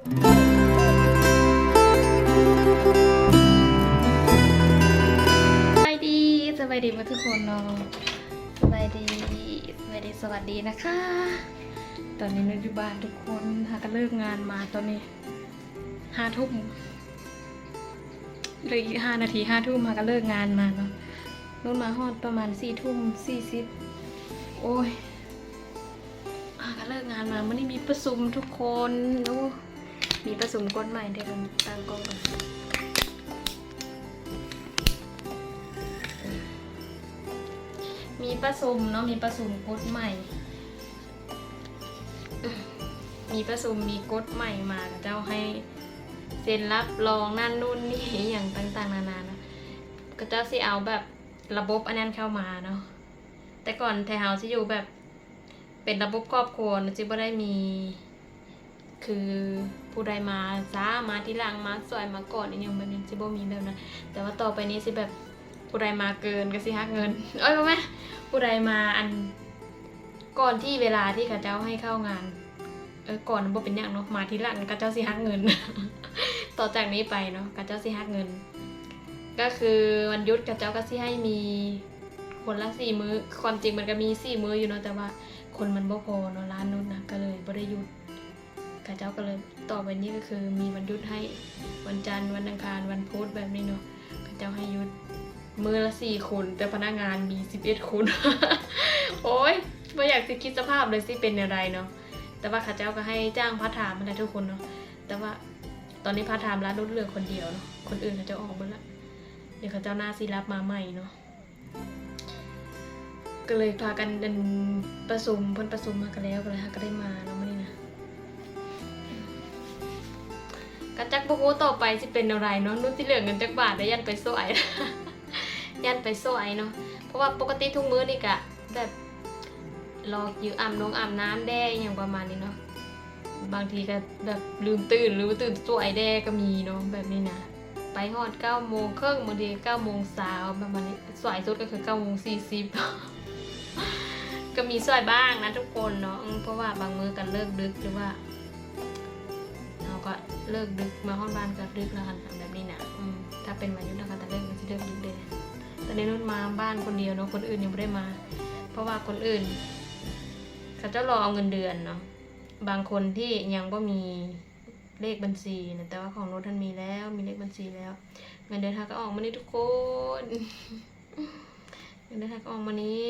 สบายดีสบายดีมาทุกคนเนาะสบายดีสบายดีสวัสดีนะคะ ตอนนี้นุอยู่บ้านทุกคนหาก็เลิกงานมาตอนนี้ห้าทุ่มเลยอีกห้านาทีห้าทุ่มหาก็เลิกงานมาเนาะนุ่นมาฮอดประมาณสี่ทุ่มสี่สิบโอ้ยหาก็เลิกงานมามื่อนี้มีประชุมทุกคนโอ้ มีประชุมก้นใหม่เดี๋ยวมันตั้งกล้องก่อนมีประสมเนาะมีประสมกฎใหม่ มีประสมมีกฎใหม่มาเจ้าให้เซ็นรับรองนั่นนู่นนี่อย่างต่างๆนานาเนาะก็เจ้าสิเอาแบบระบบอันนั้นเข้ามาเนาะแต่ก่อนไทเฮาสิอยู่แบบเป็นระบบครอบครัวนะจิบ่ได้มี คือผู้ใดมาจ้ามาที่หลังมาสวยมาก่อนอีกอย่างแบบนี้จิบ่มีแบบนั้นแต่ว่าต่อไปนี้สิแบบผู้ใดมาเกินก็สิฮักเงินเอ้ยพ่อแม่ผู้ใดมาอันก่อนที่เวลาที่ข้าเจ้าให้เข้างานเออก่อนบ่เป็นอย่างเนาะมาทีหลังข้าเจ้าสิฮักเงิน ต่อจากนี้ไปเนาะข้าเจ้าสิฮักเงิน ก็คือวันยุดข้าเจ้าก็สิให้มีคนละสี่มือ้อความจริงมันก็มีสี่มื้ออยู่เนาะแต่ว่าคนมันบ่พอเนาะร้านนู้นนะก็เลยบ่ได้หยุด ข้าเจ้าก็เลยต่อไปนี้ก็คือมีวันหยุดให้วันจันทร์วันอังคารวันพุธแบบนี้เนาะข้าเจ้าให้หยุดมือละสี่คน แต่พนักงานมีสิบเอ็ดคนโอ้ยไม่อยากจะคิดสภาพเลยสิเป็นอะไรเนาะแต่ว่าข้าเจ้าก็ให้จ้างพาร์ทไทม์มาได้ทุกคนเนาะแต่ว่าตอนนี้พาร์ทไทม์ร้านลดเหลือคนเดียวเนาะคนอื่นเขาจะออกหมดละเดี๋ยวเขาเจ้าหน้าซีรับมาใหม่เนาะก็เลยพากันดินประชุมเพิ่นประชุมมากันแล้วก็เลยก็ได้มาแล้วมื่ กระจักบุฮูต่อไปสิเป็นอะไรเนาะนุ่นที่เหลือเงินจักบาทได้ยันไปสวยยันไปสวยเนาะเพราะว่าปกติทุกมื้อนี่กะแบบรออยู่อาบน้องอาบน้ำแด้อย่างประมาณนี้เนาะบางทีก็แบบลืมตื่นหรือว่าตื่นสวยแด้ก็มีเนาะแบบนี้นะไปฮอดเก้าโมงครึ่งบางทีเก้าโมงเช้าประมาณนี้สวยสุดก็คือเก้าโมงสี่สิบก็มีสวยบ้างนะทุกคนเนาะเพราะว่าบางมือกันเลิกดึกหรือว่า ก็เลิกดึกมาห้องบ้านก็ดึกแล้วกันแบบนี้นะถ้าเป็นวันหยุดนะคะแต่เลิกก็จะเลิกดึกเลยตอนนี้นุ่นมาบ้านคนเดียวเนาะคนอื่นยังไม่ได้มา เพราะว่าคนอื่นเขาจะรอเอาเงินเดือนเนาะบางคนที่ยังก็มีเลขบัญชีนะแต่ว่าของนุ่นท่านมีแล้วมีเลขบัญชีแล้ว เงินเดือนทาก็ออกมานี่ทุกคนเงินเดือนทาก็ออกมานี้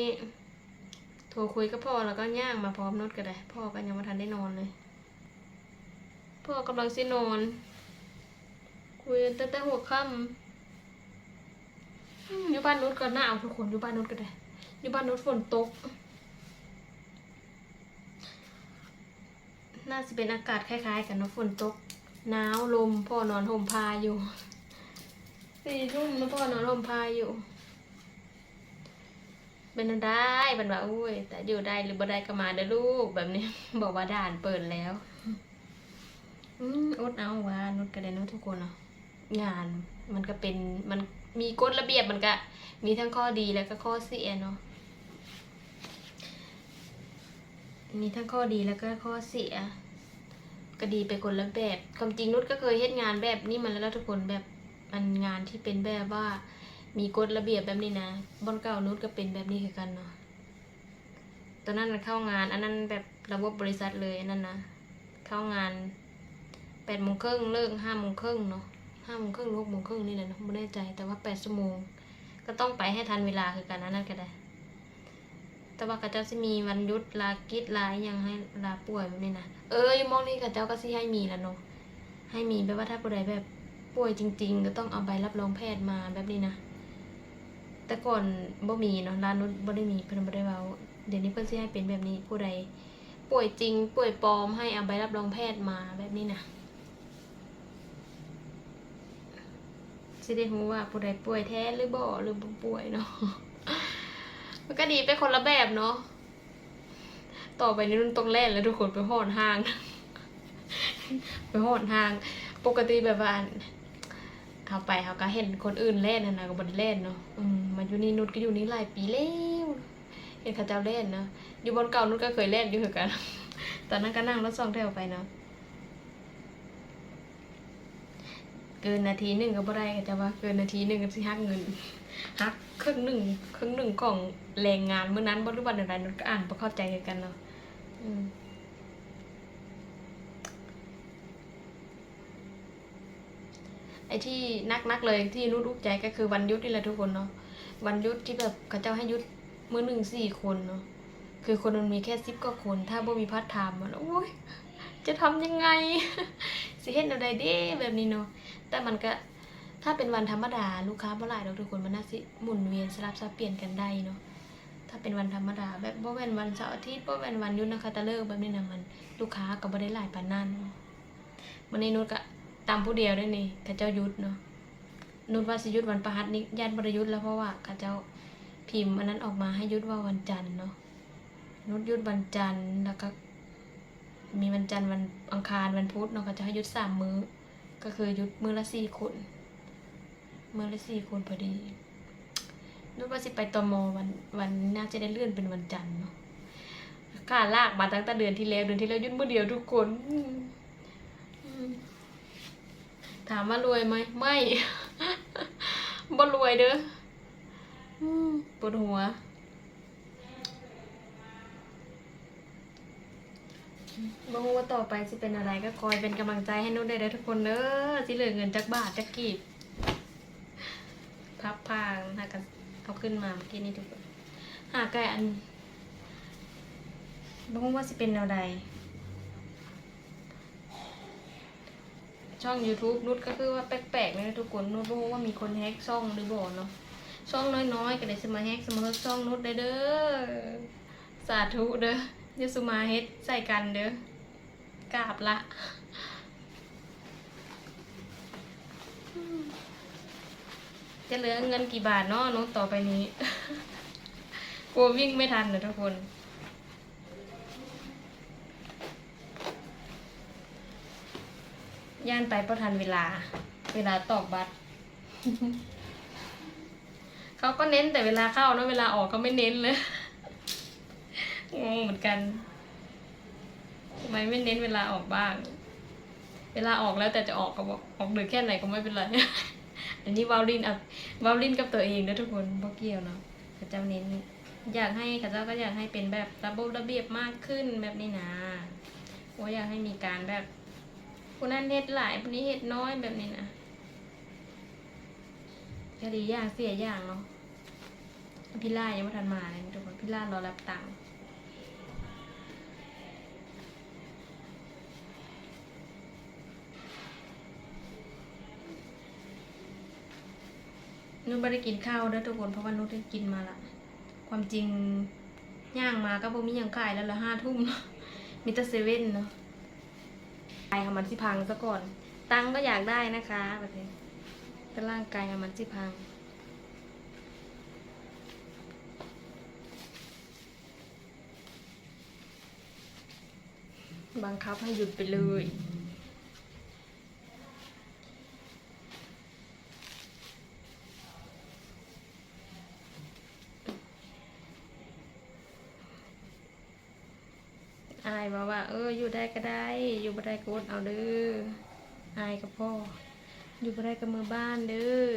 โทรคุยกับพ่อแล้วก็ย่างมาพร้อมนุชก็ได้พ่อก็ยังไม่ทันได้นอนเลย พ่อกำลังสินอน คุยกันตั้งแต่หัวค่ำอยู่บ้านนุชก็หนาวทุกคนอยู่บ้านนุชก็ได้อยู่บ้านนุชฝนตก น่าจะเป็นอากาศคล้ายๆ กันนะฝนตกหนาวลมพ่อนอนห่มผ้าอยู่สี่ทุ่มแล้วพ่อนอนห่มผ้าอยู่เป็นได้เป็นว่าอุ้ย แต่อยู่ได้หรือบ่ได้ก็มาเด้อลูกแบบนี้ บอกว่าด่านเปิดแล้ว อืมอดเอาว่านุชก็ได้นุชทุกคนเนาะงานมันก็เป็นมันมีกฎระเบียบมันก็ มีทั้งข้อดีแล้วก็ข้อเสียเนาะมีทั้งข้อดีแล้วก็ข้อเสีย ก็ดีไปคนละแบบความจริงนุชก็เคยเฮ็ดงานแบบนี้มาแล้วทุกคนแบบมันงานที่เป็นแบบว่า มีกฎระเบียบแบบนี้นะบอนเก่านุชก็เป็นแบบนี้คือกันเนาะตอนนั้นเข้างาน อันนั้นแบบระบบบริษัทเลยอันนั้นนะเข้างาน แปดโมงครึ่งเลิกห้าโมงครึ่งเนาะห้าโมงครึ่งหรือหกโมงครึ่งนี่แหละเนาะไม่แน่ใจแต่ว่าแปดชั่วโมง ก็ต้องไปให้ทันเวลาคือกันนะนั่นก็ได้ แต่ว่าก็เจ้าสิมีวันยุดลากิจลาอหยังให้ลาป่วยแบบนี้นะเอออยู่มองนี้ก็เจ้าก็สิให้มีแล้วเนาะให้มีแปลว่าถ้าผู้ใดแบบป่วยจริง ๆ ก็ต้องเอาใบรับรองแพทย์มาแบบนี้นะแต่ก่อนบ่มีเนาะร้านนู้นบ่ได้มีเพิ่นบ่ได้เว้าเดี๋ยวนี้เพิ่นสิให้เป็นแบบนี้ผู้ใดป่วยจริง ป่วยปลอมให้เอาใบรับรองแพทย์มาแบบนี้นะ สิได้รู้ว่าผู้ใดป่วยแท้หรือบ่หรือบ่ป่วยเนาะมันก็ดีไปคนละแบบเนาะต่อไปนี้นุ่นต้องแล่นแล้วทุกคนไปหอนห้าง ไปหอนห้าง ปกติแบบว่าเอาไปเขาก็เห็นคนอื่นเล่นนะก็บ่ได้เล่นเนาะอืมมาอยู่นี่นุชก็อยู่นี่หลายปีแล้วเห็นเขาเจ้าเล่นเนาะอยู่บนเก่านุชก็เคยเล่นอยู่เหมือนกัน ตอนนั้นก็นั่งรถสองแถวไปเนาะ เกินนาทีหนึ่งก็บ่ได้ก็จะว่าเกินนาทีหนึ่งก็สิหักเงินหักครึ่งหนึ่งครึ่งหนึ่งของแรงงานเมื่อนั้นบ่รู้ว่าอะไรนุชก็อ่านบ่เข้าใจกันเนาะอืมไอ้ที่นักๆเลยที่นุชอุกใจก็คือวันยุดนี่แหละทุกคนเนาะวันยุดที่แบบเขาเจ้าให้ยุดมือหนึ่งสี่คนเนาะคือคนมันมีแค่สิบกว่าคน ถ้าบ่มีพาร์ทไทม์มันโอ้ยจะทำยังไงสิเฮ็ดอะไรเด้แบบนี้เนาะ แต่มันก็ถ้าเป็นวันธรรมดาลูกค้าบ่หลายดอกทุกคนมันน่าสิหมุนเวียนสลับสับเปลี่ยนกันได้เนาะถ้าเป็นวันธรรมดาแบบบ่แม่นวันเสาร์อาทิตย์บ่แม่นวันยุดนะคะตะเลิกแบบนี้นะมันลูกค้าก็บ่ได้หลายปานนั้นมื้อนี้นุชก็ตามผู้เดียวได้นี่เขาเจ้ายุดเนาะนุชว่าสิยุดวันประหัสนี้ญาติบ่ได้หยุดแล้วเพราะว่าเขาเจ้าพิมพ์อันนั้นออกมาให้ยุดว่าวันจันทร์เนาะนุชยุดวันจันทร์แล้วก็มีวันจันทร์วันอังคารวันพุธเนาะก็จะให้ยุดสามมื้อ ก็คือยุดมือละสี่คนมือละสี่คนพอดีนึกว่าสิไปตมวันวันน่าจะได้เลื่อนเป็นวันจันทร์เนาะค่าลากมาตั้งแต่เดือนที่แล้วเดือนที่แล้วยุดมือเดียวทุกคนถามว่ารวยไหมไม่บ่รวยเด้อปวดหัว บ่ฮู้ว่าต่อไปสิเป็นอะไรก็คอยเป็นกำลังใจให้นุ่นได้เด้อทุกคนเด้อสิเหลือเงินจักบาทจักกีบพับพางหากันเอาขึ้นมาเมื่อกี้นี้ทุกคนหาไก่อันบ่ฮู้ว่าสิเป็นแนวใดช่อง YouTube นุชก็คือว่าแปลกๆเลยนะทุกคนนุชบ่ฮู้ว่ามีคนแฮกช่องหรือบ่เนาะช่องน้อยๆก็ได้สมาแฮกสมาเฮ็ดช่องนุชได้เด้อสาธุเด้อ อย่าสุมาเฮ็ดใส่กันเด้อกราบละจะเหลือเงินกี่บาทเนาะนุชต่อไปนี้กลัววิ่งไม่ทันนะทุกคน ย่านไปประทันเวลา เวลาตอกบัตร เขาก็เน้นแต่เวลาเข้าเนะเวลาออกก็ไม่เน้นเลย งงเหมือนกันทำไมไม่เน้นเวลาออกบ้าง เวลาออกแล้วแต่จะออกก็บอกออกดึกแค่ไหนก็ไม่เป็นไร อันนี้วาวลินอะวาวลินกับตัวเองนะทุกคนบ่เกี่ยวเนาะข้าเจ้าเน้น อยากให้ข้าเจ้าก็อยากให้เป็นแบบระบบระเบียบมากขึ้นแบบนี้นะว่าอยากให้มีการแบบคนนั้นเฮ็ดหลายคนนี้เฮ็ดน้อยแบบนี้นะก็ดีอย่างเสียอย่างเนาะพี่ล่ายังไม่ทันมาเลยทุกคนพี่ล่ารอรับตังค์ นุ่นไม่ได้กินข้าวนะทุกคนเพราะว่านุ่นได้กินมาละความจริงย่างมาก็บ่มียังขายแล้วละห้าทุ่มเนาะมีแต่เซเว่นเนาะกายของมันสิพังซะก่อน ตังก็อยากได้นะคะแบบนี้แต่ร่างกายของมันสิพังบังคับให้หยุดไปเลย มาว่า เอออยู่ได้ก็ได้ อยู่บ่ได้ก็อดเอาเด้ออายกับพ่อ อยู่บ่ได้ก็มือบ้านเด้อ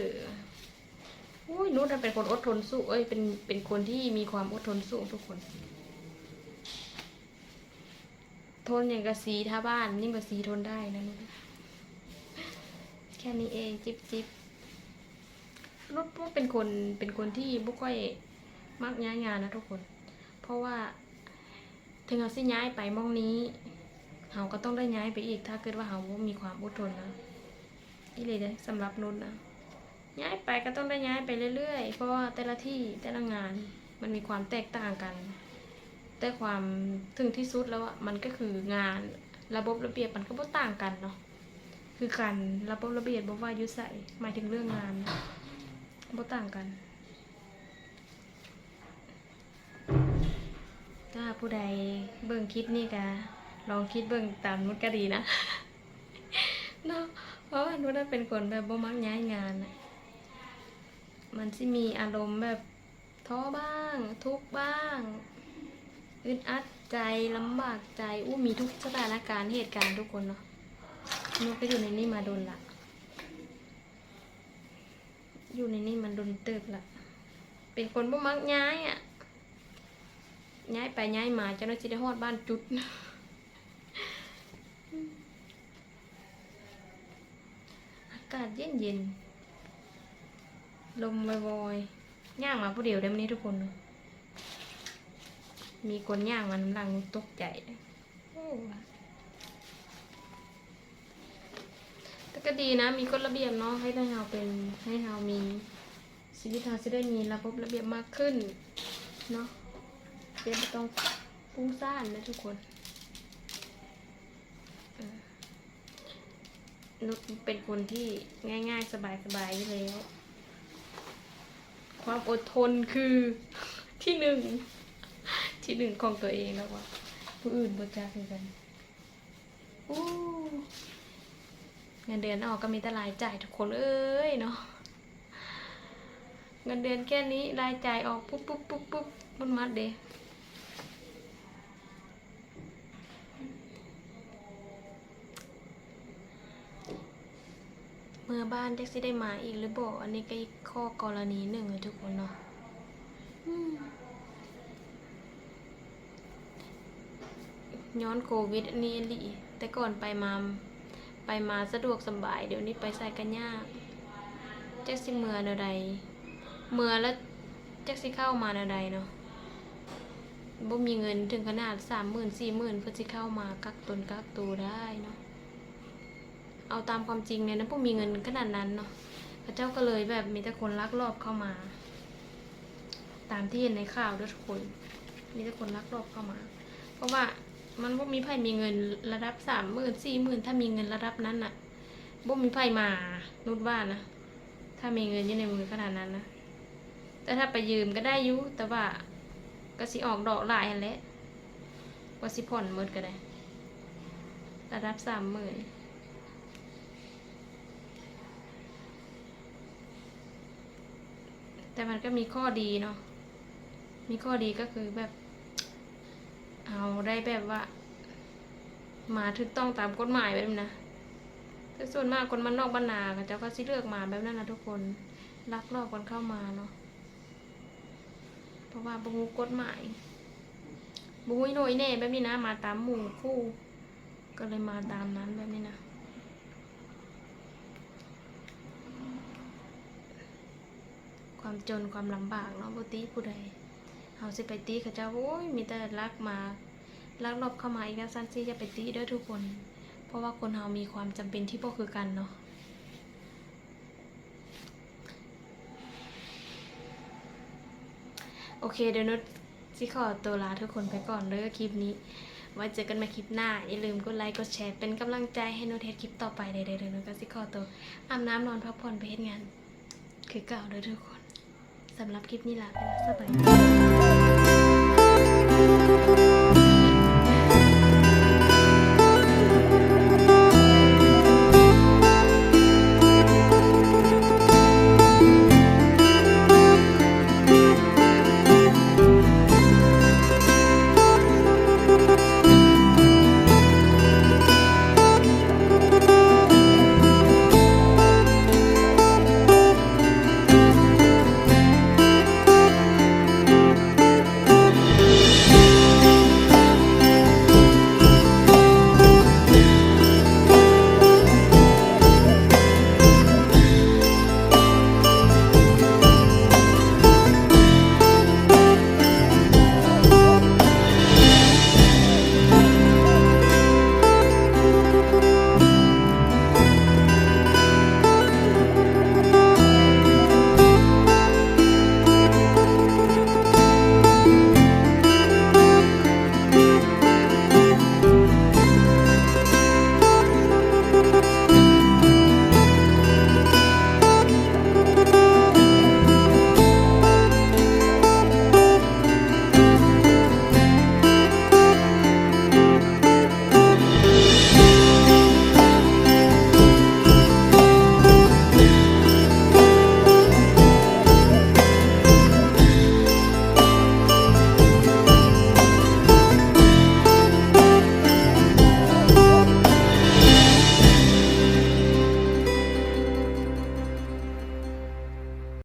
อุ้ยนุชเป็นคนอดทนสู้เอ้ยเป็นเป็นคนที่มีความอดทนสู้ทุกคน ทนอย่างกับสีท่าบ้านยิ่งกว่าสีทนได้นะนุชแค่นี้เองจิบจิบนุชว่าเป็นคนเป็นคนที่ไม่ค่อยมักย้ายงานนะทุกคน เพราะว่า ถึงเราสิย้ายไปมองนี้เราก็ต้องได้ย้ายไปอีก ถ้าเกิดว่าเราบ่มีความอดทนนะนี่เลยเด้สำหรับนุชนะย้ายไปก็ต้องได้ย้ายไปเรื่อยๆ เพราะว่าแต่ละที่แต่ละงานมันมีความแตกต่างกัน แต่ความถึงที่สุดแล้วอะมันก็คืองานระบบระเบียบมันก็บ่ต่างกันเนาะคือการระบบระเบียบบ่ว่ายุใส่หมายถึงเรื่องงานบ่ต่างกัน ถ้าผู้ใดเบิ่งคลิปนี่ก็ลองคิดเบิ่งตามนุชก็ดีนะเนาะเพราะว่านุชเป็นคนแบบบ่มักย้ายงาน มันสิมีอารมณ์แบบท้อบ้าง ทุกบ้างอึดอัดใจลำบากใจอู้มีทุกสถานการณ์เหตุการณ์ทุกคนเนาะนุชก็อยู่ในนี่มาโดนละอยู่ในนี่มันโดนเติบละเป็นคนบ่มักย้ายอะ ย้ายไปย้ายมาเจ้าหน้าที่ได้ฮอดบ้านจุดอากาศเย็นเย็นๆลมวอยๆย่างมาผู้เดียวได้ไหมนี่ทุกคน มีคนย่างมาน้ำลังตกใจเลยโอ้ว่ะแต่ก็ดีนะ มีกฎระเบียบเนาะให้เราเป็นให้เรามีชีวิตเราจะได้มีระบบระเบียบมากขึ้นเนาะ เดี๋ยวไม่ต้องฟุ้งซ่านนะทุกคนนุชเป็นคนที่ง่าย ๆ สบายๆอยู่แล้ว ความอดทนคือที่หนึ่ง ที่หนึ่งของตัวเองแล้วว่าผู้อื่นบรจาคือกันอู้เงินเดือนออกก็มีแต่รายจ่ายทุกคนเอ้ยเนาะเงินเดือนแค่นี้รายจ่ายออกปุ๊บปุ๊บปุ๊บปุ๊บมันมัดเด มื่อบ้านแท็กซี่ได้มาอีกหรือบ่อันนี้ก็อีกข้อกรณีหนึ่งเลยทุกคนเนาะย้อนโควิด อันนี้ลีแต่ก่อนไปมา ไปมาสะดวกสบาย เดี๋ยวนี้ไปใส่กันยากจักสิเมื่อแนใดเมื่อแล้วแจักสิเข้ามาแนใดเนาะบ่มีเงินถึงขนาดสามหมื่นสี่หมื่นเพื่อสิเข้ามากักตนกักตัวได้เนาะ เอาตามความจริงเนี่ยนะบ่มีเงินขนาดนั้นเนาะพระเจ้าก็เลยแบบมีแต่คนลักลอบเข้ามา ตามที่เห็นในข่าวด้วยทุกคน มีแต่คนลักลอบเข้ามา เพราะว่ามันบ่มีไผมีเงินระดับสามหมื่นสี่หมื่นถ้ามีเงินระดับนั้นน่ะบ่มีไผมานุดว่านะถ้ามีเงินอยู่ในมือขนาดนั้นนะแต่ถ้าไปยืมก็ได้ยุแต่ว่าก็สิออกดอกหลายหันแหละว่าสิผ่อนหมดก็ได้ระดับสามหมื่น แต่มันก็มีข้อดีเนาะ มีข้อดีก็คือแบบ เอาได้แบบว่า มาถูกต้องตามกฎหมายแบบนี้นะแต่ส่วนมากคนมันนอกบ้านนาเขาเจ้าก็สิเลือกมาแบบนั้นนะทุกคนลักลอบกันเข้ามาเนาะ เพราะว่าบุงูกฎหมายบุงูโหน่ยแน่แบบนี้นะ มาตามหมู่คู่ ก็เลยมาตามนั้นแบบนี้นะ ความจนความลำบากเนาะบุตีผู้ใดเขาสิไปตีเขาเจ้าโอ้ยมีแต่ลักมาลักลอบเข้ามาอีกแล้วซันซี่จะไปตีด้อทุกคน เพราะว่าคนเรามีความจำเป็นที่พวกคือกันเนาะโอเคเดี๋ยวนุชสิขอตัวลาทุกคนไปก่อนเด้อคลิปนี้ ไว้เจอกันใหมาคลิปหน้า อย่าลืมกดไลค์กดแชร์เป็นกำลังใจให้นุชเทสคลิปต่อไปเด้อเด้อเด้อนุชก็สิขอตัวอาบน้ำนอนพักผ่อนไปเฮ็ดงาน คือเก่าเด้อทุกคน สำหรับคลิปนี้ลาไปแล้วสบายดี